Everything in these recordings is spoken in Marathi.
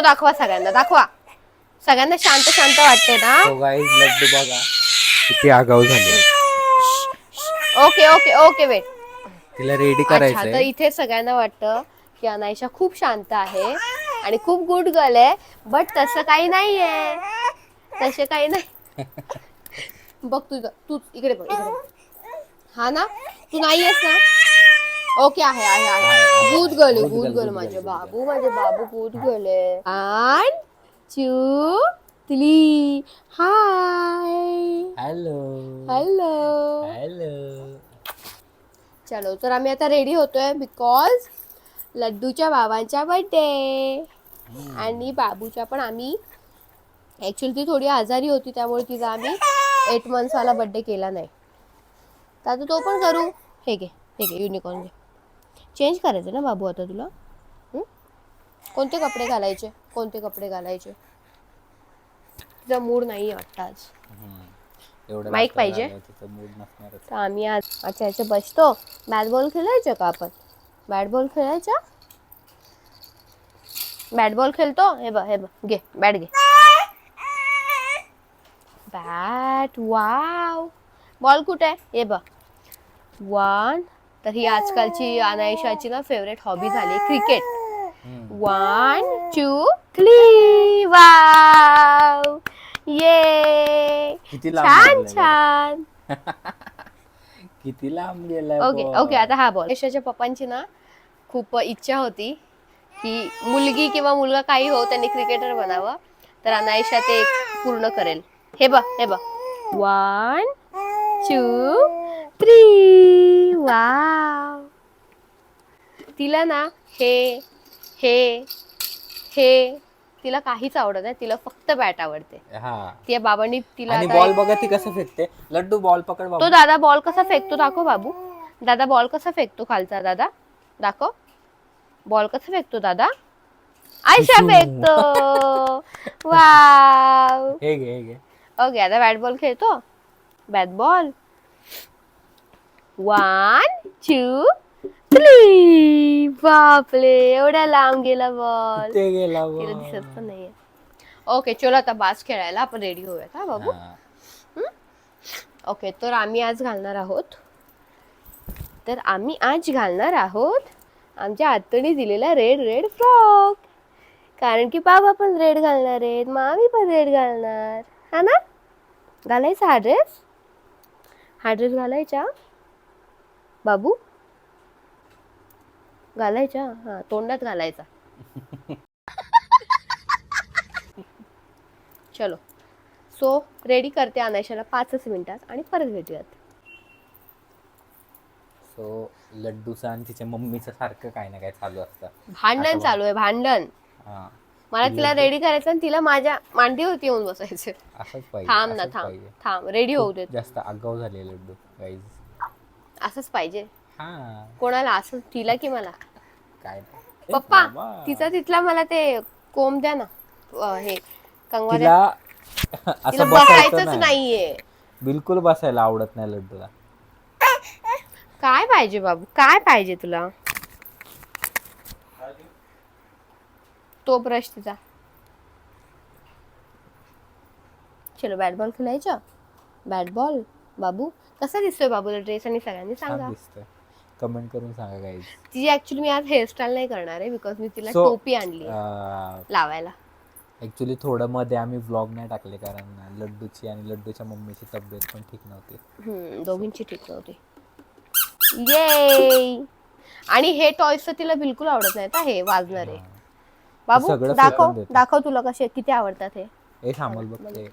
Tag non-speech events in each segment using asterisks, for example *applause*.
दाखवा सगळ्यांना दाखवा. सगळ्यांना शांत शांत वाटते ना? लड्डू बघा. किती आगाऊ झाले. ओके ओके ओके वेट तिला रेडी अच्छा तर करायचंय इथे सगळ्यांना वाटतं की अनायशा खूप शांत आहे आणि खूप गुड गर्ल आहे बट तसं काही नाहीये. तसे काही नाही. *laughs* बघ तुझं तू इकडे बघ इकडे बघ. हा ना? तू नाहीयेस ना? ओके आहे आहे आहे. गुड girl, गर्ल good माझे बाबू माझे बाबू गर्ल आहे one two three hi hello hello hello चलो तर आम्ही आता रेडी होतोय बिकॉज लड्डूच्या बाबांच्या बर्थडे आणि बाबूच्या पण आम्ही ॲक्च्युली ती थोडी आजारी होती त्यामुळे तिचा आम्ही एट मंथ्सवाला बर्थडे केला नाही. तर आता तो पण करू. हे घे हे घे युनिकॉर्न घे. चेंज करायचं ना बाबू आता तुला? कोणते कपडे घालायचे? कोणते कपडे घालायचे? तिचा मूड नाही आहे वाटतं आज. दाखवायला पाहिजे? तर आम्ही आज अच्छा याच्या बसतो. बॅट बॉल खेळायचं का आपण? बॅट बॉल खेळायचा? बॅट बॉल खेळतो? हे बघ हे बघ. घे बॅट घे. बॅट वाव बॉल कुठे आहे? हे बघ. वन तर ही आजकालची अनायशाची ना फेवरेट हॉबी झाली cricket. One two three wow ये किती छान छान. किती लांब गेलाय ओके बॉल. ओके आता हा बॉल. यशाच्या पप्पांची ना खूप इच्छा होती की मुलगी किंवा मुलगा काही हो त्यांनी क्रिकेटर बनावं. तर अनायशा ते पूर्ण करेल. हे बघ हे बघ. वन टू थ्री वाव तिला ना हे हे हे तिला काहीच आवडत नाही. तिला फक्त बॅट आवडते. हा. त्या बाबांनी तिला आणि आता बॉल बघा ती कसं फेकते. लड्डू बॉल पकड तो दादा बॉल कसा फेकतो दाखव बाबू. दादा बॉल कसा फेकतो खालचा दादा? दाखव. बॉल कसा फेकतो दादा? आयशा फेकतो. वाव हे घे हे घे. ओके आता बॅट बॉल खेळतो. Bat ball one two three बापले एवढ्या लांब गेला बॉल ते गेला तिला ball. दिसत पण नाहीये. ओके चलो आता बास खेळायला. आपण रेडी होऊयात हा बाबू. ओके तर आम्ही आज घालणार आहोत. तर आम्ही आज घालणार आहोत आमच्या आत्तूने दिलेला रेड रेड फ्रॉक कारण की बाबा पण रेड घालणार आहेत मामी पण रेड घालणार. हा ना? घालायचा हा ड्रेस हा ड्रेस घालायचा? बाबू? घालायचा? हा तोंडात घालायचा. चलो. सो रेडी करते अनायशाला पाचच मिनिटात आणि परत भेटूयात. सो लड्डूचं आणि तिच्या मम्मीचं सारखं काही ना काय चालू असतं. भांडण आता चालू आहे भांडण. हा. मला तिला रेडी करायचं आणि तिला माझ्या मांडीवरती येऊन बसायचं. असंच पाहिजे थांब ना असंच थांब. पाहिजे. थांब रेडी होऊ देत. जास्त आगाऊ झाले लड्डू गाईज असंच पाहिजे. हा. कोणाला असं तिला की मला? काय पप्पा बाबा. तिचा तिथला मला ते कोंब द्या ना. अं, हे कंगवा द्या. *laughs* तिला तिला असं बसायचं बसायचंच नाही. नाहीये. बिलकुल बसायला आवडत नाही लड्डूला. काय पाहिजे बाबू? काय पाहिजे तुला? तो ब्रश तिचा. चलो बॅट बॉल खेळायचा? Bat ball? बाबू कसा दिसतोय बाबूला ड्रेस आणि सगळ्यांनी? सांगा. दिसतंय. कमेंट करून सांगा गाईज तिची ऍक्च्युली मी आज हेअरस्टाईल नाही करणार आहे बिकॉज मी तिला So, टोपी आणली लावायला. ऍक्च्युली थोडं मध्ये आम्ही व्लॉग नाही टाकले कारण लड्डूची आणि लड्डूच्या मम्मीची तब्येत पण ठीक नव्हती. हम्म, दोघींची ठीक नव्हती. ये आणि हे टॉयस तर तिला बिलकुल आवडत नाहीत हा, हे वाजणारे हा. बाबू सगळं दाखव फेकून देते. दाखव तुला कसे किती आवडतात हे. हे थांबल बघ ते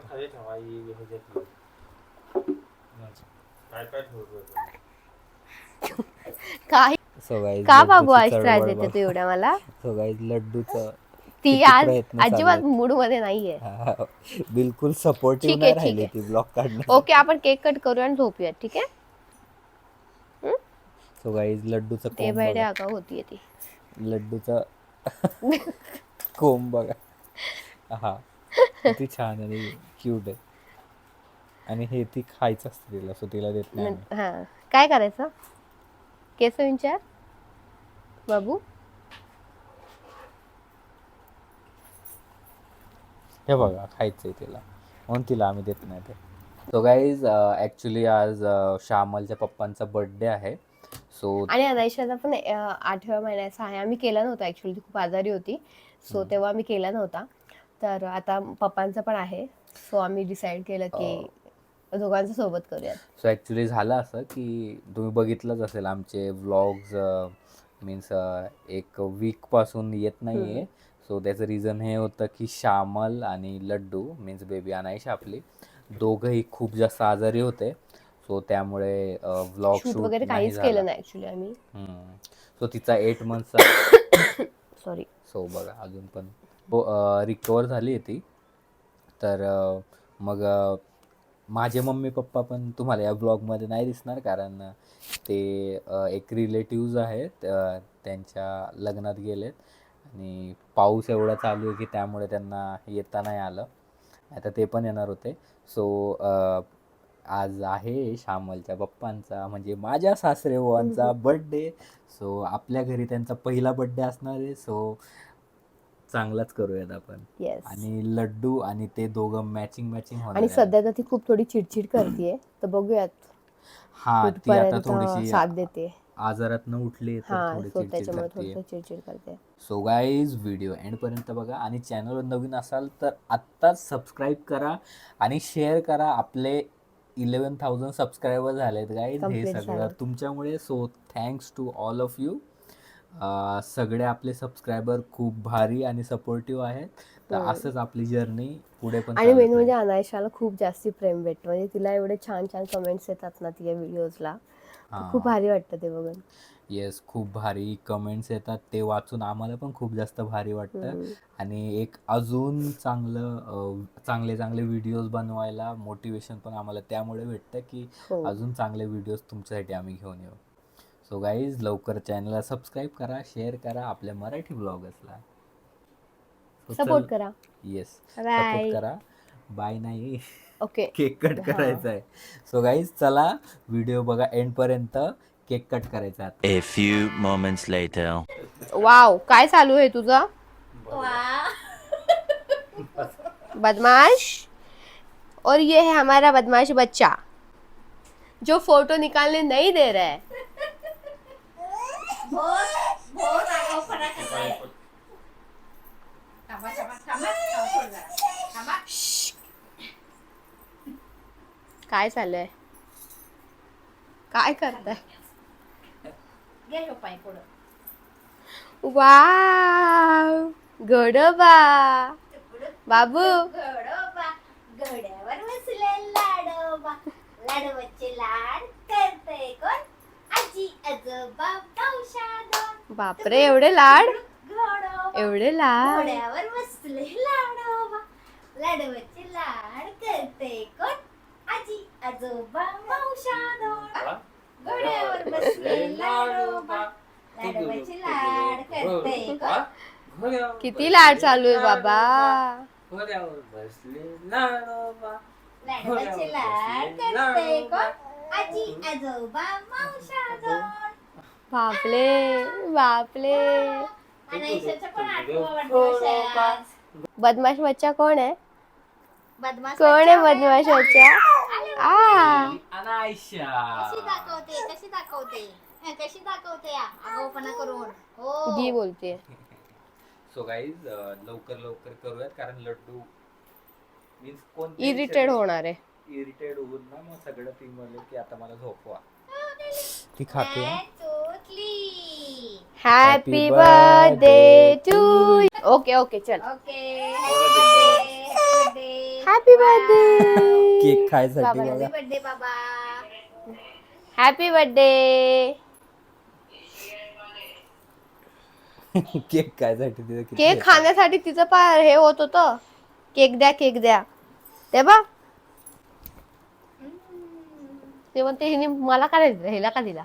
खाली ठेवा ही काय सो गाईज *laughs* का बाबू आज त्रास देते तू एवढ्या मला? *laughs* सो गाईज लड्डूचं ती आज अजिबात मूडमध्ये नाहीये. *laughs* हा, बिलकुल सपोर्टिव्ह ठीक आहे, नाही राहिली. ती ब्लॉग काढणं ओके आपण केक कट करूया आणि झोपूया ठीक आहे? सो गाईज लड्डूचं डे कोंब बाय डे बघा आगाऊ होतीये ती. लड्डूचं कोंब बघा. हा किती छान आणि क्यूट आहे. आणि हे ती खायचं असतं तिला सो तिला देत नाही आम्ही. हा. काय करायचं? केस विचार. बाबू? हे बघा खायचंय तिला. म्हणून तिला आम्ही देत नाही ते. सो गाईज ॲक्च्युली आज अं, श्यामलच्या पप्पांचा बर्थडे आहे. सो आणि अनायशाचा पण अं, आठव्या महिन्याचा आहे. आम्ही केला नव्हता ऍक्च्युली ती खूप आजारी होती. सो. तेव्हा आम्ही केला नव्हता. तर आता पप्पांचा पण आहे. सो आम्ही डिसाईड केलं की दोघांचं सोबत करूयात. सो ॲक्च्युली झालं असं की तुम्ही बघितलंच असेल आमचे व्लॉग्स मीन्स एक वीकपासून येत नाही आहे सो त्याचं रिझन हे होतं की श्यामल आणि लड्डू मीन्स बेबी अनायशा आपली दोघंही खूप जास्त आजारी होते. सो त्यामुळे व्लॉग शूट वगैरे काहीच केलं नाही ऍक्च्युली आम्ही. सो तिचा एट मंथचा सॉरी सो बघा अजून पण. हो रिकवर झाली आहे ती. तर मग माझे मम्मी पप्पा पण तुम्हाला या ब्लॉगमध्ये नाही दिसणार कारण ते एक रिलेटिव्ज आहेत त्यांच्या लग्नात गेलेत. आणि पाऊस एवढा चालू आहे की त्यामुळे त्यांना येता नाही आलं. आता ते पण येणार होते. सो आज आहे श्यामलच्या पप्पांचा म्हणजे माझ्या सासरे बुवांचा बर्थडे सो आपल्या घरी त्यांचा पहिला बर्थडे असणार आहे. सो चांगलाच करूयात आपण. येस आणि लड्डू आणि ते दोघं मॅचिंग मॅचिंग आणि. सध्या तर ती खूप थोडी चिडचिड करते तर बघूयात. हा ती आता कुठपर्यंत थोडीशी साथ देते. आजारात न उठली तर थोडी सो चिडचिड त्याच्यामुळे करते थोडस चिडचिड करते. सो गाईज व्हिडिओ एंडपर्यंत बघा. आणि चॅनलवर नवीन असाल तर आत्ताच सबस्क्राईब करा आणि शेअर करा. आपले इलेवन थाउजंड सबस्क्रायबर झालेत गाईज हे Complete सगळं झालं. तुमच्यामुळे. So thanks to all of you सगळे आपले सबस्क्रायबर खूप भारी आणि सपोर्टिव्ह आहेत तर हो. असंच आपली जर्नी पुढे पण आणि मेन म्हणजे. अनायशाला खूप जास्ती प्रेम भेटतं म्हणजे तिला एवढे छान छान कमेंट्स येतात ना तिच्या व्हिडिओजला. खूप भारी वाटतं ते बघून येस खूप भारी कमेंट्स येतात ते वाचून आम्हाला पण खूप जास्त भारी वाटतं. आणि एक अजून चांगलं चांगले चांगले व्हिडिओज बनवायला मोटिवेशन पण आम्हाला त्यामुळे भेटतं की हो अजून चांगले व्हिडिओज तुमच्यासाठी आम्ही घेऊन येऊ सो गाईज लवकर चॅनलला सबस्क्राईब करा शेअर करा आपल्या मराठी ब्लॉगर्सला. सपोर्ट करा. येस. सपोर्ट करा. बाय नाही. Okay cake cut. करायचा आहे. सो गाईज चला व्हिडिओ बघा एंडपर्यंत केक कट करायचा आहे A few moments later. Wow काय चालू है तुझा? बदमाश? और ये है हमारा बदमाश बच्चा जो फोटो निकालने नहीं दे रहा है. *laughs* काय चाललंय? काय करताय? वाव! गडोबा! बाबू! घोडोबा गड्यावर बसले लाडोबा लाडोबाचे लाड करते कोण? आजोबा बापरे एवढे लाड? घोडोबा एवढे लाड? घोड्यावर बसले लाडोबा. लाड करते कोण? आजी आजोबा घोड्यावर बसले लाडोबा. लाडोबाचे लाड करते कोण? किती लाड चालू आहे बाबा. घोड्यावर बसले लाडोबा. लाड करते कोण? आजी आजोबा मावशा दोन बापले बापले अनायशाचा पण आठवा वाढदिवस आहे आज. बदमाश बच्चा कोण आहे? बदमाश कोण आहे बच्चा? बदमाश बच्चा? आ. कशी दाखवते कशी दाखवते? हं, कशी दाखवते? या आगाऊपणा करून. हो. जी बोलते. सो गाईज लवकर लवकर करूयात कारण लड्डू मीन्स कोण इरिटेड होणार आहे. इरिटेड होऊन ना मग सगळं ती म्हणले की आता मला झोपवा. ती खाते happy birthday to okay okay चल. ओके हॅपी बर्थडे केक खायसाठी बर्थडे बाबा हॅपी बर्थडे केक खायसाठी तिथे केक. खाण्यासाठी तिचं पार हे होत होतं. केक द्या केक द्या. ते बा. ते म्हणते हिने मला का नाही दिला? हिला का दिला?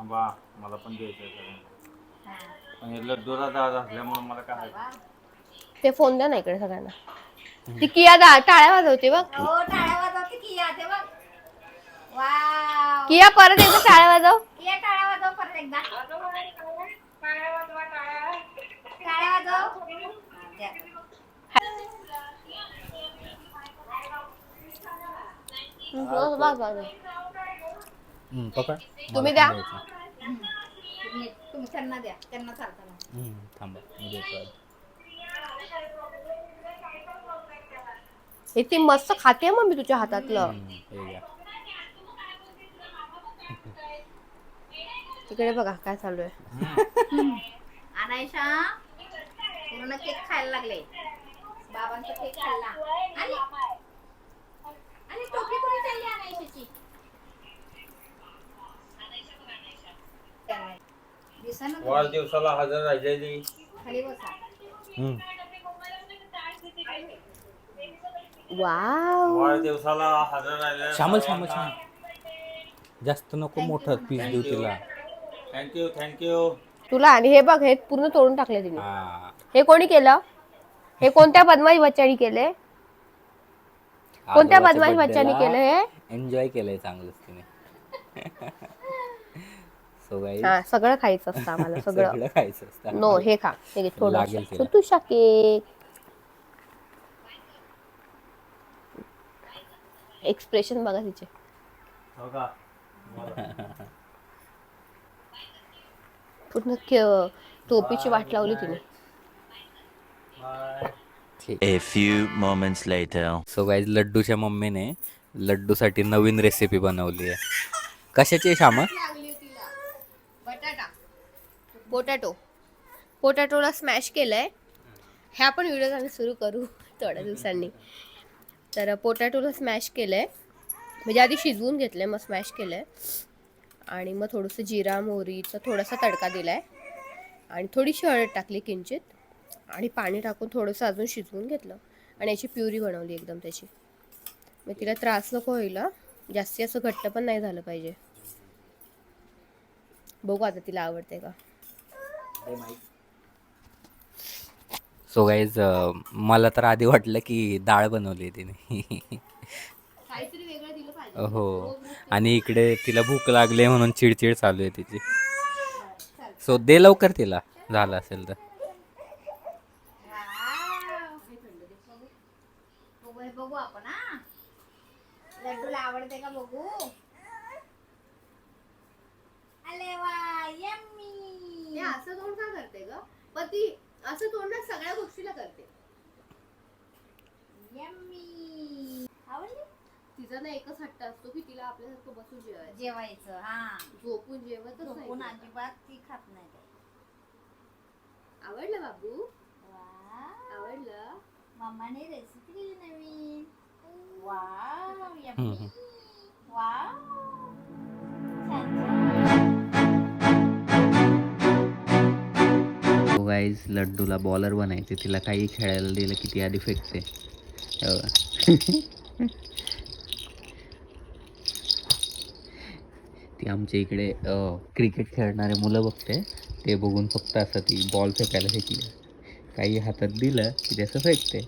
बा मला पण द्यायचं पण हे लड्डूला दाद असल्यामुळे मला काय ते फोन द्या ना इकडे सगळ्यांना. ती किया दा टाळ्या वाजवते बघ. हो टाळ्या वाजवते किया ते बघ. वाव. किया परत एकदा टाळ्या वाजव. किया टाळ्या वाजव परत एकदा. टाळ्या वाजव. द्या. हम्म, पकड तुम्ही द्या. तुम्ही तुम्ही त्यांना द्या त्यांना हम्म, थांबा मी देतो. आधी. ती मस्त खाते मम्मी तुझ्या हातातलं. हम्म, हे घ्या. तिकडे बघा काय चालू आहे. अनायशा पूर्ण केक खायला लागले. बाबांचा केक खाल्ला. आणि आणि टोपी कुठे चालली अनायशाची तुम्ही. वाढदिवसाला हजर राहिलेली. खाली बसा. हम्म. वाव. वाढदिवसाला हजर राहिलेल्या श्यामल श्यामल श्यामल. जास्त नको मोठं पीस देऊ तिला. थँक्यू थँक्यू तुला आणि हे बघ हे पूर्ण तोडून टाकले तिने. हा. हे कोणी केलं? हे कोणत्या बदमाश बच्चानी केले? कोणत्या बदमाश बच्चानी केलं हे? एन्जॉय केलंय चांगलंच तिने. *laughs* सो हा सगळं खायचं असतं आम्हाला *laughs* सगळं. सगळं खायचं असतं नो हे खा हे घे थोडं. लागेल तिला. तुझा केक एक्सप्रेशन बघा तिचे. हो *laughs* पूर्ण क- टोपीची वाट लावली तिने. Bye A few moments later. So guys लड्डूच्या मम्मीने लड्डूसाठी नवीन रेसिपी बनवली आहे. कशाची आहे श्यामा? पोटॅटो. पोटॅटोला स्मॅश केलंय. ह्या पण व्हिडिओज आम्ही सुरू करू थोड्या दिवसांनी. तर पोटॅटोला स्मॅश केलंय. म्हणजे आधी शिजवून घेतलंय मग स्मॅश केलंय. आणि मग थोडंसं जिरा मोहरीचा थोडासा तडका दिलाय. आणि थोडीशी हळद टाकली किंचित. आणि पाणी टाकून थोडंसं अजून शिजवून घेतलं. आणि याची प्युरी बनवली एकदम त्याची. मग तिला त्रास नको होईल जास्ती असं घट्ट पण नाही झालं पाहिजे. बघू आता तिला आवडते का. सो गाईज मला तर आधी वाटलं की डाळ बनवली आहे तिने. हो. आणि इकडे तिला भूक लागली आहे म्हणून चिडचिड चालू आहे तिची. सो दे लवकर तिला. झालं असेल तर. हे. हा आवडते का बघू? अरे वा यम्मी. हे असं तोंड का करते ग? पण ती असं तोंड ना सगळ्या गोष्टीला करते. यम्मी. आवडली? तिचा ना एकच हट्ट असतो की तिला आपल्यासारखं बसून जेवायचं. जेवायचं हा. झोपून जेवतच नाही झोपून ती. अजिबात ती खात नाही. आवडलं बाबू? वा. आवडलं? मम्माने रेसिपी दिली नवीन. Wow yummy. *laughs* वाव गाईज लड्डूला बॉलर बनायचे. तिला काही खेळायला दिलं की ती आधी फेकते. हो. ती आमच्या इकडे क्रिकेट खेळणारे मुलं बघते. ते बघून फक्त असं ती बॉल फेकायला फेकली. काही हातात दिलं की त्याचं फेकते.